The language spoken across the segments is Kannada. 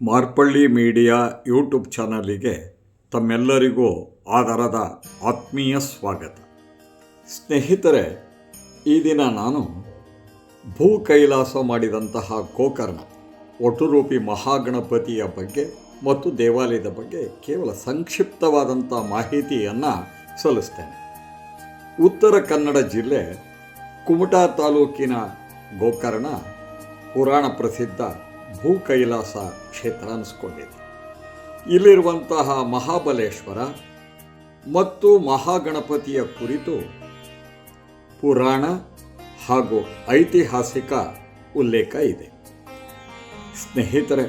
ಮಾರ್ಪಳ್ಳಿ ಮೀಡಿಯಾ ಯೂಟ್ಯೂಬ್ ಚಾನಲಿಗೆ ತಮ್ಮೆಲ್ಲರಿಗೂ ಆದರದ ಆತ್ಮೀಯ ಸ್ವಾಗತ. ಸ್ನೇಹಿತರೆ, ಈ ದಿನ ನಾನು ಭೂ ಕೈಲಾಸ ಮಾಡಿದಂತಹ ಗೋಕರ್ಣ, ಒಟುರೂಪಿ ಮಹಾಗಣಪತಿಯ ಬಗ್ಗೆ ಮತ್ತು ದೇವಾಲಯದ ಬಗ್ಗೆ ಕೇವಲ ಸಂಕ್ಷಿಪ್ತವಾದಂಥ ಮಾಹಿತಿಯನ್ನು ಸಲ್ಲಿಸ್ತೇನೆ. ಉತ್ತರ ಕನ್ನಡ ಜಿಲ್ಲೆ ಕುಮಟಾ ತಾಲೂಕಿನ ಗೋಕರ್ಣ ಪುರಾಣ ಪ್ರಸಿದ್ಧ ಭೂ ಕೈಲಾಸ ಕ್ಷೇತ್ರ ಅನಿಸ್ಕೊಂಡಿದೆ. ಇಲ್ಲಿರುವಂತಹ ಮಹಾಬಲೇಶ್ವರ ಮತ್ತು ಮಹಾಗಣಪತಿಯ ಕುರಿತು ಪುರಾಣ ಹಾಗೂ ಐತಿಹಾಸಿಕ ಉಲ್ಲೇಖ ಇದೆ. ಸ್ನೇಹಿತರೆ,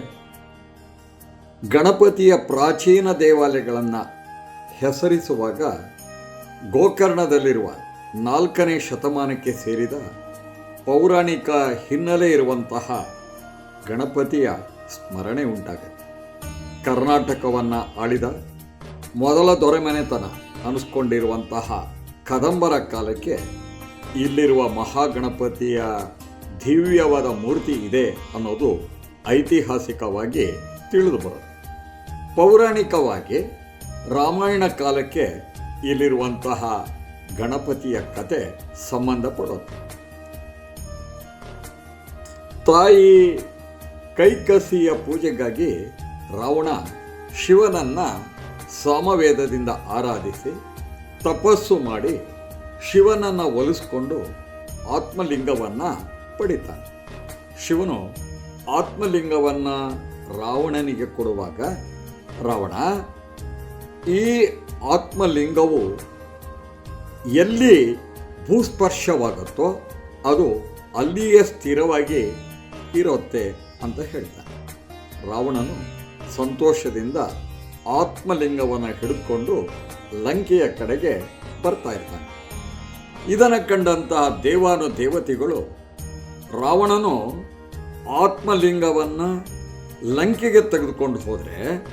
ಗಣಪತಿಯ ಪ್ರಾಚೀನ ದೇವಾಲಯಗಳನ್ನು ಹೆಸರಿಸುವಾಗ ಗೋಕರ್ಣದಲ್ಲಿರುವ ನಾಲ್ಕನೇ ಶತಮಾನಕ್ಕೆ ಸೇರಿದ ಪೌರಾಣಿಕ ಹಿನ್ನೆಲೆ ಇರುವಂತಹ ಗಣಪತಿಯ ಸ್ಮರಣೆ ಉಂಟಾಗುತ್ತೆ ಕರ್ನಾಟಕವನ್ನು ಆಳಿದ ಮೊದಲ ದೊರೆಮನೆತನ ಅನಿಸ್ಕೊಂಡಿರುವಂತಹ ಕದಂಬರ ಕಾಲಕ್ಕೆ ಇಲ್ಲಿರುವ ಮಹಾಗಣಪತಿಯ ದಿವ್ಯವಾದ ಮೂರ್ತಿ ಇದೆ ಅನ್ನೋದು ಐತಿಹಾಸಿಕವಾಗಿ ತಿಳಿದು ಬರುತ್ತೆ ಪೌರಾಣಿಕವಾಗಿ ರಾಮಾಯಣ ಕಾಲಕ್ಕೆ ಇಲ್ಲಿರುವಂತಹ ಗಣಪತಿಯ ಕತೆ ಸಂಬಂಧಪಡುತ್ತೆ ತಾಯಿ ಕೈಕಸಿಯ ಪೂಜೆಗಾಗಿ ರಾವಣ ಶಿವನನ್ನ ಸಾಮವೇದದಿಂದ ಆರಾಧಿಸಿ ತಪಸ್ಸು ಮಾಡಿ ಶಿವನನ್ನು ಒಲಿಸ್ಕೊಂಡು ಆತ್ಮಲಿಂಗವನ್ನು ಪಡಿತಾನೆ. ಶಿವನು ಆತ್ಮಲಿಂಗವನ್ನು ರಾವಣನಿಗೆ ಕೊಡುವಾಗ, ರಾವಣ, ಈ ಆತ್ಮಲಿಂಗವು ಎಲ್ಲಿ ಭೂಸ್ಪರ್ಶವಾಗುತ್ತೋ ಅದು ಅಲ್ಲಿಯೇ ಸ್ಥಿರವಾಗಿ ಇರುತ್ತೆ. ಅಂತ ಹೇಳ್ತಾನೆ ರಾವಣನು ಸಂತೋಷದಿಂದ ಆತ್ಮಲಿಂಗವನ್ನು ಹಿಡಿದುಕೊಂಡು ಲಂಕೆಯ ಕಡೆಗೆ ಬರ್ತಾ ಇರ್ತಾನೆ. ಇದನ್ನು ಕಂಡಂತಹ ದೇವಾನು ದೇವತೆಗಳು ರಾವಣನು ಆತ್ಮಲಿಂಗವನ್ನು ಲಂಕೆಗೆ ತೆಗೆದುಕೊಂಡು ಹೋದರೆ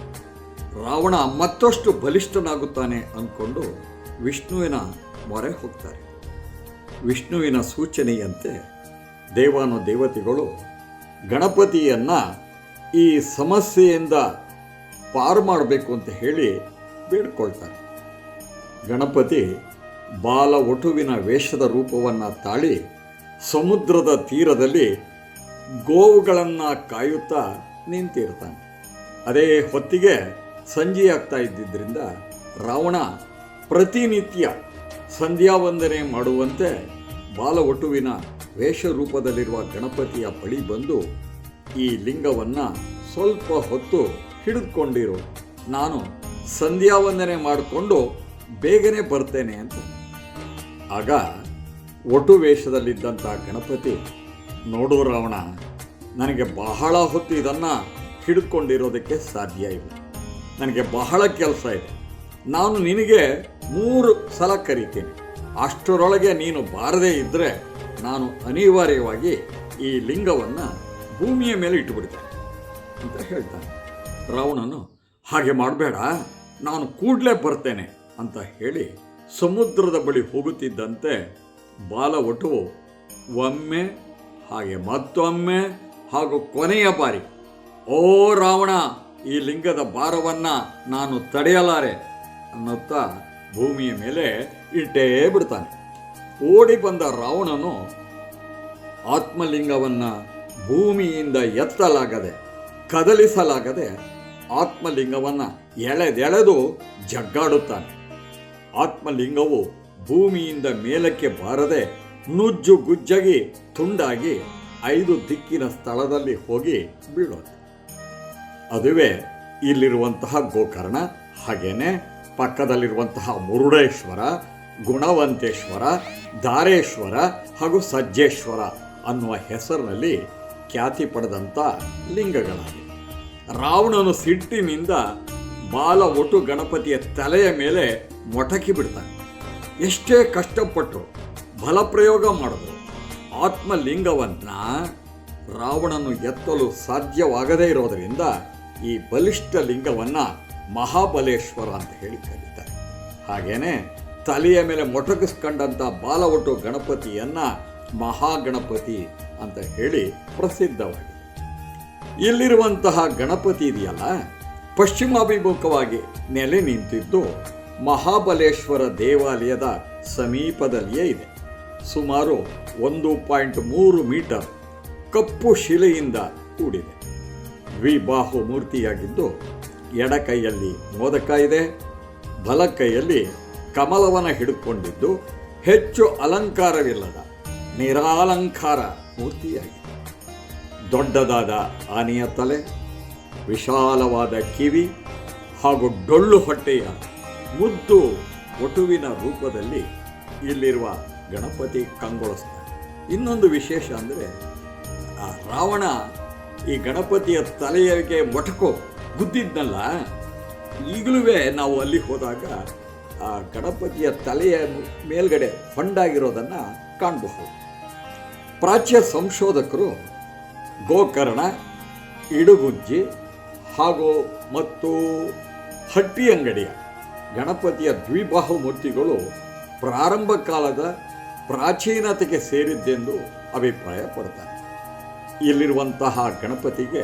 ರಾವಣ ಮತ್ತಷ್ಟು ಬಲಿಷ್ಠನಾಗುತ್ತಾನೆ ಅಂದ್ಕೊಂಡು ವಿಷ್ಣುವಿನ ಮೊರೆ ಹೋಗ್ತಾರೆ. ವಿಷ್ಣುವಿನ ಸೂಚನೆಯಂತೆ ದೇವಾನು ದೇವತೆಗಳು ಗಣಪತಿಯನ್ನ ಈ ಸಮಸ್ಯೆಯಿಂದ ಪಾರು ಮಾಡಬೇಕು ಅಂತ ಹೇಳಿ ಬೇಡ್ಕೊಳ್ತಾರೆ. ಗಣಪತಿ ಬಾಲ ಒಟುವಿನ ವೇಷದ ರೂಪವನ್ನು ತಾಳಿ ಸಮುದ್ರದ ತೀರದಲ್ಲಿ ಗೋವುಗಳನ್ನು ಕಾಯುತ್ತಾ ನಿಂತಿರ್ತಾನೆ. ಅದೇ ಹೊತ್ತಿಗೆ ಸಂಜೆಯಾಗ್ತಾ ಇದ್ದಿದ್ದರಿಂದ ರಾವಣ ಪ್ರತಿನಿತ್ಯ ಸಂಧ್ಯಾ ವಂದನೆ ಮಾಡುವಂತೆ ಬಾಲ ಒಟುವಿನ ವೇಷ ರೂಪದಲ್ಲಿರುವ ಗಣಪತಿಯ ಬಳಿ ಬಂದು ಈ ಲಿಂಗವನ್ನು ಸ್ವಲ್ಪ ಹೊತ್ತು ಹಿಡಿದುಕೊಂಡಿರು. ನಾನು ಸಂಧ್ಯಾ ವಂದನೆ ಮಾಡಿಕೊಂಡು ಬೇಗನೆ ಬರ್ತೇನೆ ಅಂತ. ಆಗ ಒಟು ವೇಷದಲ್ಲಿದ್ದಂಥ ಗಣಪತಿ, ನೋಡು ರಾವಣ, ನನಗೆ ಬಹಳ ಹೊತ್ತು ಇದನ್ನು ಹಿಡ್ಕೊಂಡಿರೋದಕ್ಕೆ ಸಾಧ್ಯ ಇಲ್ಲ. ನನಗೆ ಬಹಳ ಕೆಲಸ ಇದೆ. ನಾನು ನಿನಗೆ ಮೂರು ಸಲ ಕರಿತೀನಿ. ಅಷ್ಟರೊಳಗೆ ನೀನು ಬಾರದೇ ಇದ್ದರೆ ನಾನು ಅನಿವಾರ್ಯವಾಗಿ ಈ ಲಿಂಗವನ್ನು ಭೂಮಿಯ ಮೇಲೆ ಇಟ್ಟುಬಿಡ್ತೇನೆ ಅಂತ ಹೇಳ್ತಾನೆ. ರಾವಣನು, ಹಾಗೆ ಮಾಡಬೇಡ, ನಾನು ಕೂಡಲೇ ಬರ್ತೇನೆ ಅಂತ ಹೇಳಿ ಸಮುದ್ರದ ಬಳಿ ಹೋಗುತ್ತಿದ್ದಂತೆ ಬಾಲ ಒಮ್ಮೆ, ಹಾಗೆ ಮತ್ತೊಮ್ಮೆ, ಹಾಗೂ ಕೊನೆಯ ಬಾರಿ, ಓ ರಾವಣ, ಈ ಲಿಂಗದ ಭಾರವನ್ನು ನಾನು ತಡೆಯಲಾರೆ ಅನ್ನುತ್ತಾ ಭೂಮಿಯ ಮೇಲೆ ಇಟ್ಟೇ ಬಿಡ್ತಾನೆ. ಓಡಿ ಬಂದ ರಾವಣನು ಆತ್ಮಲಿಂಗವನ್ನ ಭೂಮಿಯಿಂದ ಎತ್ತಲಾಗದೆ, ಕದಲಿಸಲಾಗದೆ ಆತ್ಮಲಿಂಗವನ್ನ ಎಳೆದೆಳೆದು ಜಗ್ಗಾಡುತ್ತಾನೆ. ಆತ್ಮಲಿಂಗವು ಭೂಮಿಯಿಂದ ಮೇಲಕ್ಕೆ ಬಾರದೆ ನುಜ್ಜು ಗುಜ್ಜಗಿ ತುಂಡಾಗಿ ಐದು ದಿಕ್ಕಿನ ಸ್ಥಳದಲ್ಲಿ ಹೋಗಿ ಬೀಳೋದು. ಅದುವೇ ಇಲ್ಲಿರುವಂತಹ ಗೋಕರ್ಣ, ಹಾಗೇನೆ ಪಕ್ಕದಲ್ಲಿರುವಂತಹ ಮುರುಡೇಶ್ವರ ಗುಣವಂತೇಶ್ವರ, ದಾರೇಶ್ವರ ಹಾಗೂ ಸಜ್ಜೇಶ್ವರ ಅನ್ನುವ ಹೆಸರಿನಲ್ಲಿ ಖ್ಯಾತಿ ಪಡೆದಂಥ ಲಿಂಗಗಳಾಗಿವೆ. ರಾವಣನು ಸಿಟ್ಟಿನಿಂದ ಬಾಲ ಒಟು ಗಣಪತಿಯ ತಲೆಯ ಮೇಲೆ ಮೊಟಕಿ ಬಿಡ್ತಾನೆ. ಎಷ್ಟೇ ಕಷ್ಟಪಟ್ಟರು ಬಲಪ್ರಯೋಗ ಮಾಡಿದ್ರು ಆತ್ಮಲಿಂಗವನ್ನು ರಾವಣನು ಎತ್ತಲು ಸಾಧ್ಯವಾಗದೇ ಇರೋದರಿಂದ ಈ ಬಲಿಷ್ಠ ಲಿಂಗವನ್ನು ಮಹಾಬಲೇಶ್ವರ ಅಂತ ಹೇಳಿ ಕರೀತಾರೆ. ಹಾಗೇನೆ ತಲೆಯ ಮೇಲೆ ಮೊಟಕಿಸ್ಕೊಂಡಂಥ ಬಾಲವಟ್ಟು ಗಣಪತಿಯನ್ನು ಮಹಾಗಣಪತಿ ಅಂತ ಹೇಳಿ ಪ್ರಸಿದ್ಧವಾಗಿದೆ. ಇಲ್ಲಿರುವಂತಹ ಗಣಪತಿ ಇದೆಯಲ್ಲ? ಪಶ್ಚಿಮಾಭಿಮುಖವಾಗಿ ನೆಲೆ ನಿಂತಿದ್ದು ಮಹಾಬಲೇಶ್ವರ ದೇವಾಲಯದ ಸಮೀಪದಲ್ಲಿಯೇ ಇದೆ. ಸುಮಾರು ಒಂದು ಪಾಯಿಂಟ್ ಮೂರು ಮೀಟರ್ ಕಪ್ಪು ಶಿಲೆಯಿಂದ ಕೂಡಿದೆ. ದ್ವಿಬಾಹು ಮೂರ್ತಿಯಾಗಿದ್ದು ಎಡ ಕೈಯಲ್ಲಿ ಮೋದಕ ಇದೆ ಬಲ ಕೈಯಲ್ಲಿ ಕಮಲವನ ಹಿಡಿದುಕೊಂಡಿದ್ದು ಹೆಚ್ಚು ಅಲಂಕಾರವಿಲ್ಲದ, ನಿರಾಲಂಕಾರ ಮೂರ್ತಿಯಾಗಿದೆ. ದೊಡ್ಡದಾದ ಆನೆಯ ತಲೆ, ವಿಶಾಲವಾದ ಕಿವಿ ಹಾಗೂ ಡೊಳ್ಳು ಹೊಟ್ಟೆಯ ಮುದ್ದು ಒಟುವಿನ ರೂಪದಲ್ಲಿ ಇಲ್ಲಿರುವ ಗಣಪತಿ ಕಂಗೊಳಿಸ್ತಾರೆ. ಇನ್ನೊಂದು ವಿಶೇಷ ಅಂದರೆ, ಆ ರಾವಣ ಈ ಗಣಪತಿಯ ತಲೆಯಗೆ ಮೊಟಕು ಗುದ್ದಿದ್ನಲ್ಲ ಈಗಲೂ ನಾವು ಅಲ್ಲಿಗೆ ಹೋದಾಗ ಆ ಗಣಪತಿಯ ತಲೆಯ ಮೇಲ್ಗಡೆ ಹೊಂಡಾಗಿರೋದನ್ನು ಕಾಣಬಹುದು. ಪ್ರಾಚ್ಯ ಸಂಶೋಧಕರು ಗೋಕರ್ಣ, ಇಡುಗುಜ್ಜಿ ಹಾಗೂ ಮತ್ತು ಹಟ್ಟಿ ಅಂಗಡಿಯ ಗಣಪತಿಯ ದ್ವಿಬಾಹು ಮೂರ್ತಿಗಳು ಪ್ರಾರಂಭ ಕಾಲದ ಪ್ರಾಚೀನತೆಗೆ ಸೇರಿದ್ದೆಂದು ಅಭಿಪ್ರಾಯ ಪಡ್ತಾರೆ. ಇಲ್ಲಿರುವಂತಹ ಗಣಪತಿಗೆ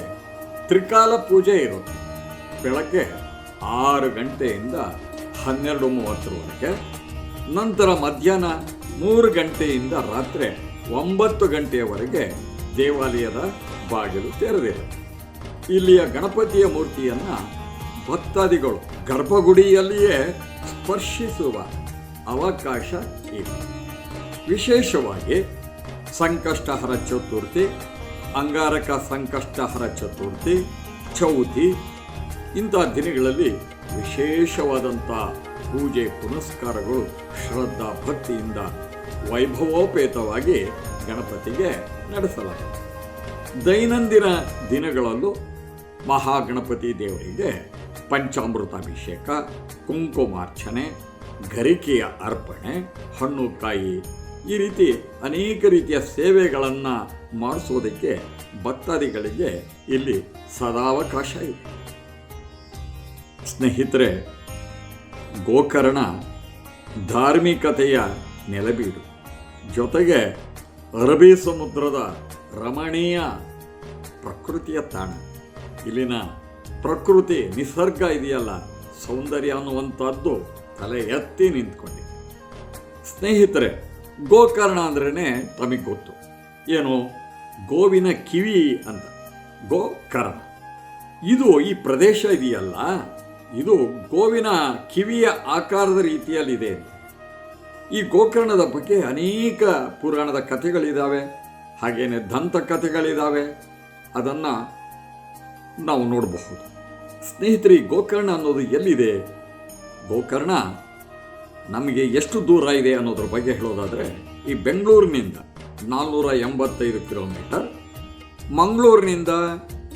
ತ್ರಿಕಾಲ ಪೂಜೆ ಇರುತ್ತೆ ಬೆಳಗ್ಗೆ ಆರು ಗಂಟೆಯಿಂದ ಹನ್ನೆರಡು ಮೂವತ್ತರವರೆಗೆ ನಂತರ ಮಧ್ಯಾಹ್ನ ಮೂರು ಗಂಟೆಯಿಂದ ರಾತ್ರಿ ಒಂಬತ್ತು ಗಂಟೆಯವರೆಗೆ ದೇವಾಲಯದ ಬಾಗಿಲು ತೆರೆದಿರುತ್ತೆ ಇಲ್ಲಿಯ ಗಣಪತಿಯ ಮೂರ್ತಿಯನ್ನು ಭಕ್ತಾದಿಗಳು ಗರ್ಭಗುಡಿಯಲ್ಲಿಯೇ ಸ್ಪರ್ಶಿಸುವ ಅವಕಾಶ ಇದೆ. ವಿಶೇಷವಾಗಿ ಸಂಕಷ್ಟಹರ ಚತುರ್ಥಿ, ಅಂಗಾರಕ ಸಂಕಷ್ಟಹರ ಚತುರ್ಥಿ, ಚೌತಿ ಇಂಥ ದಿನಗಳಲ್ಲಿ ವಿಶೇಷವಾದಂಥ ಪೂಜೆ ಪುನಸ್ಕಾರಗಳು ಶ್ರದ್ಧಾ ಭಕ್ತಿಯಿಂದ ವೈಭವೋಪೇತವಾಗಿ ಗಣಪತಿಗೆ ನಡೆಸಲಾಗುತ್ತೆ ದೈನಂದಿನ ದಿನಗಳಲ್ಲೂ ಮಹಾಗಣಪತಿ ದೇವರಿಗೆ ಪಂಚಾಮೃತಾಭಿಷೇಕ, ಕುಂಕುಮಾರ್ಚನೆ ಗರಿಕೆಯ ಅರ್ಪಣೆ ಹಣ್ಣು ಕಾಯಿ ಈ ರೀತಿ ಅನೇಕ ರೀತಿಯ ಸೇವೆಗಳನ್ನು ಮಾಡಿಸೋದಕ್ಕೆ ಭಕ್ತಾದಿಗಳಿಗೆ ಇಲ್ಲಿ ಸದಾವಕಾಶ ಇದೆ. ಸ್ನೇಹಿತರೆ, ಗೋಕರ್ಣ ಧಾರ್ಮಿಕತೆಯ ನೆಲೆಬೀಡು. ಜೊತೆಗೆ ಅರಬ್ಬಿ ಸಮುದ್ರದ ರಮಣೀಯ ಪ್ರಕೃತಿಯ ತಾಣ. ಇಲ್ಲಿನ ಪ್ರಕೃತಿ ನಿಸರ್ಗ ಇದೆಯಲ್ಲ, ಸೌಂದರ್ಯ ಅನ್ನುವಂಥದ್ದು ತಲೆ ಎತ್ತಿ ನಿಂತ್ಕೊಂಡಿದೆ. ಸ್ನೇಹಿತರೆ, ಗೋಕರ್ಣ ಅಂದ್ರೇ ತಮಗೆ ಗೊತ್ತು. ಏನು? ಗೋವಿನ ಕಿವಿ ಅಂತ. ಗೋಕರ್ಣ. ಇದು ಈ ಪ್ರದೇಶ ಇದೆಯಲ್ಲ ಇದು ಗೋವಿನ ಕಿವಿಯ ಆಕಾರದ ರೀತಿಯಲ್ಲಿದೆ. ಈ ಗೋಕರ್ಣದ ಬಗ್ಗೆ ಅನೇಕ ಪುರಾಣದ ಕಥೆಗಳಿದ್ದಾವೆ ಹಾಗೇನೆ ದಂತಕಥೆಗಳಿದ್ದಾವೆ ಅದನ್ನು ನಾವು ನೋಡಬಹುದು. ಸ್ನೇಹಿತರಿ ಗೋಕರ್ಣ ಅನ್ನೋದು ಎಲ್ಲಿದೆ? ಗೋಕರ್ಣ ನಮಗೆ ಎಷ್ಟು ದೂರ ಇದೆ ಅನ್ನೋದ್ರ ಬಗ್ಗೆ ಹೇಳೋದಾದರೆ, ಈ ಬೆಂಗಳೂರಿನಿಂದ ನಾಲ್ನೂರ ಎಂಬತ್ತೈದು ಕಿಲೋಮೀಟರ್, ಮಂಗಳೂರಿನಿಂದ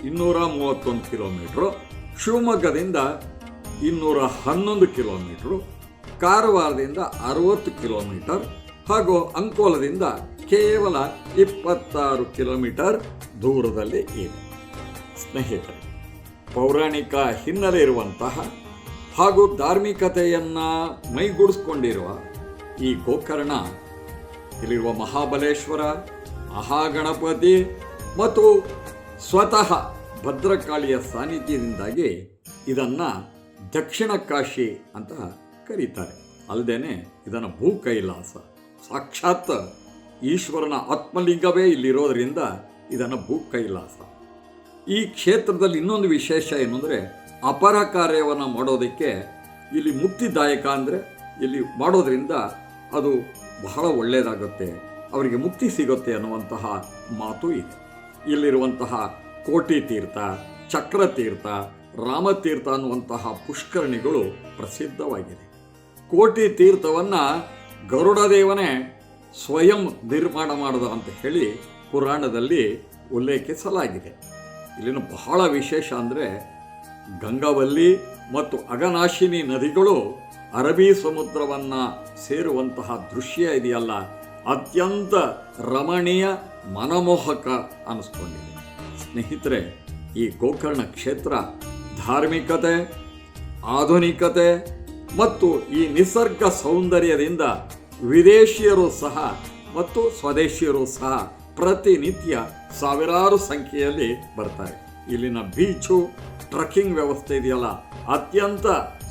ಇನ್ನೂರ ಮೂವತ್ತೊಂದು ಕಿಲೋಮೀಟ್ರು, ಶಿವಮೊಗ್ಗದಿಂದ ಇನ್ನೂರ ಹನ್ನೊಂದು ಕಿಲೋಮೀಟ್ರು, ಕಾರವಾರದಿಂದ ಅರವತ್ತು ಕಿಲೋಮೀಟರ್ ಹಾಗೂ ಅಂಕೋಲದಿಂದ ಕೇವಲ ಇಪ್ಪತ್ತಾರು ಕಿಲೋಮೀಟರ್ ದೂರದಲ್ಲಿ ಇದೆ. ಸ್ನೇಹಿತರೆ, ಪೌರಾಣಿಕ ಹಿನ್ನೆಲೆ ಇರುವಂತಹ ಹಾಗೂ ಧಾರ್ಮಿಕತೆಯನ್ನು ಮೈಗೂಡಿಸ್ಕೊಂಡಿರುವ ಈ ಗೋಕರ್ಣ, ಇಲ್ಲಿರುವ ಮಹಾಬಲೇಶ್ವರ, ಮಹಾಗಣಪತಿ ಮತ್ತು ಸ್ವತಃ ಭದ್ರಕಾಳಿಯ ಸಾನ್ನಿಧ್ಯದಿಂದಾಗಿ ಇದನ್ನು ದಕ್ಷಿಣ ಕಾಶಿ ಅಂತ ಕರೀತಾರೆ. ಅಲ್ಲದೇನೆ ಇದನ್ನು ಭೂ ಕೈಲಾಸ ಸಾಕ್ಷಾತ್ ಈಶ್ವರನ ಆತ್ಮಲಿಂಗವೇ ಇಲ್ಲಿರೋದ್ರಿಂದ ಇದನ್ನು ಭೂ ಕೈಲಾಸ ಈ ಕ್ಷೇತ್ರದಲ್ಲಿ ಇನ್ನೊಂದು ವಿಶೇಷ ಏನು ಅಂದರೆ ಅಪರ ಕಾರ್ಯವನ್ನು ಮಾಡೋದಕ್ಕೆ ಇಲ್ಲಿ ಮುಕ್ತಿದಾಯಕ ಅಂದರೆ ಇಲ್ಲಿ ಮಾಡೋದ್ರಿಂದ ಅದು ಬಹಳ ಒಳ್ಳೆಯದಾಗುತ್ತೆ ಅವರಿಗೆ ಮುಕ್ತಿ ಸಿಗುತ್ತೆ ಅನ್ನುವಂತಹ ಮಾತು ಇದೆ. ಇಲ್ಲಿರುವಂತಹ ಕೋಟಿ ತೀರ್ಥ ಚಕ್ರತೀರ್ಥ ರಾಮತೀರ್ಥ ಅನ್ನುವಂತಹ ಪುಷ್ಕರಣಿಗಳು ಪ್ರಸಿದ್ಧವಾಗಿದೆ. ಕೋಟಿ ತೀರ್ಥವನ್ನು ಗರುಡದೇವನೇ ಸ್ವಯಂ ನಿರ್ಮಾಣ ಮಾಡಿದ ಅಂತ ಹೇಳಿ ಪುರಾಣದಲ್ಲಿ ಉಲ್ಲೇಖಿಸಲಾಗಿದೆ. ಇಲ್ಲಿನ ಬಹಳ ವಿಶೇಷ ಅಂದರೆ ಗಂಗಾವಲ್ಲಿ ಮತ್ತು ಅಗನಾಶಿನಿ ನದಿಗಳು ಅರಬ್ಬಿ ಸಮುದ್ರವನ್ನು ಸೇರುವಂತಹ ದೃಶ್ಯ ಇದೆಯಲ್ಲ, ಅತ್ಯಂತ ರಮಣೀಯ ಮನಮೋಹಕ ಅನ್ನಿಸ್ಕೊಂಡಿದೆ ಸ್ನೇಹಿತರೆ, ಈ ಗೋಕರ್ಣ ಕ್ಷೇತ್ರ ಧಾರ್ಮಿಕತೆ, ಆಧುನಿಕತೆ ಮತ್ತು ಈ ನಿಸರ್ಗ ಸೌಂದರ್ಯದಿಂದ ವಿದೇಶಿಯರು ಸಹ ಮತ್ತು ಸ್ವದೇಶಿಯರು ಸಹ ಪ್ರತಿನಿತ್ಯ ಸಾವಿರಾರು ಸಂಖ್ಯೆಯಲ್ಲಿ ಬರ್ತಾರೆ. ಇಲ್ಲಿನ ಬೀಚು, ಟ್ರಕ್ಕಿಂಗ್ ವ್ಯವಸ್ಥೆ ಇದೆಯಲ್ಲ, ಅತ್ಯಂತ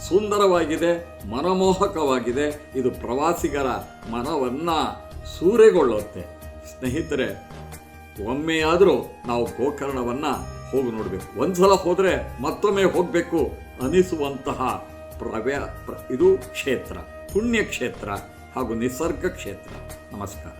ಸುಂದರವಾಗಿದೆ, ಮನಮೋಹಕವಾಗಿದೆ. ಇದು ಪ್ರವಾಸಿಗರ ಮನವನ್ನ ಸೂರೆಗೊಳ್ಳುತ್ತೆ. ಸ್ನೇಹಿತರೆ, ಒಮ್ಮೆಯಾದರೂ ನಾವು ಗೋಕರ್ಣವನ್ನ ಹೋಗಿ ನೋಡಬೇಕು. ಒಂದ್ಸಲ ಹೋದರೆ ಮತ್ತೊಮ್ಮೆ ಹೋಗಬೇಕು ಅನಿಸುವಂತಹ ಪ್ರವ್ಯ ಪ್ರ- ಇದು ಕ್ಷೇತ್ರ ಪುಣ್ಯ ಕ್ಷೇತ್ರ ಹಾಗೂ ನಿಸರ್ಗ ಕ್ಷೇತ್ರ. ನಮಸ್ಕಾರ.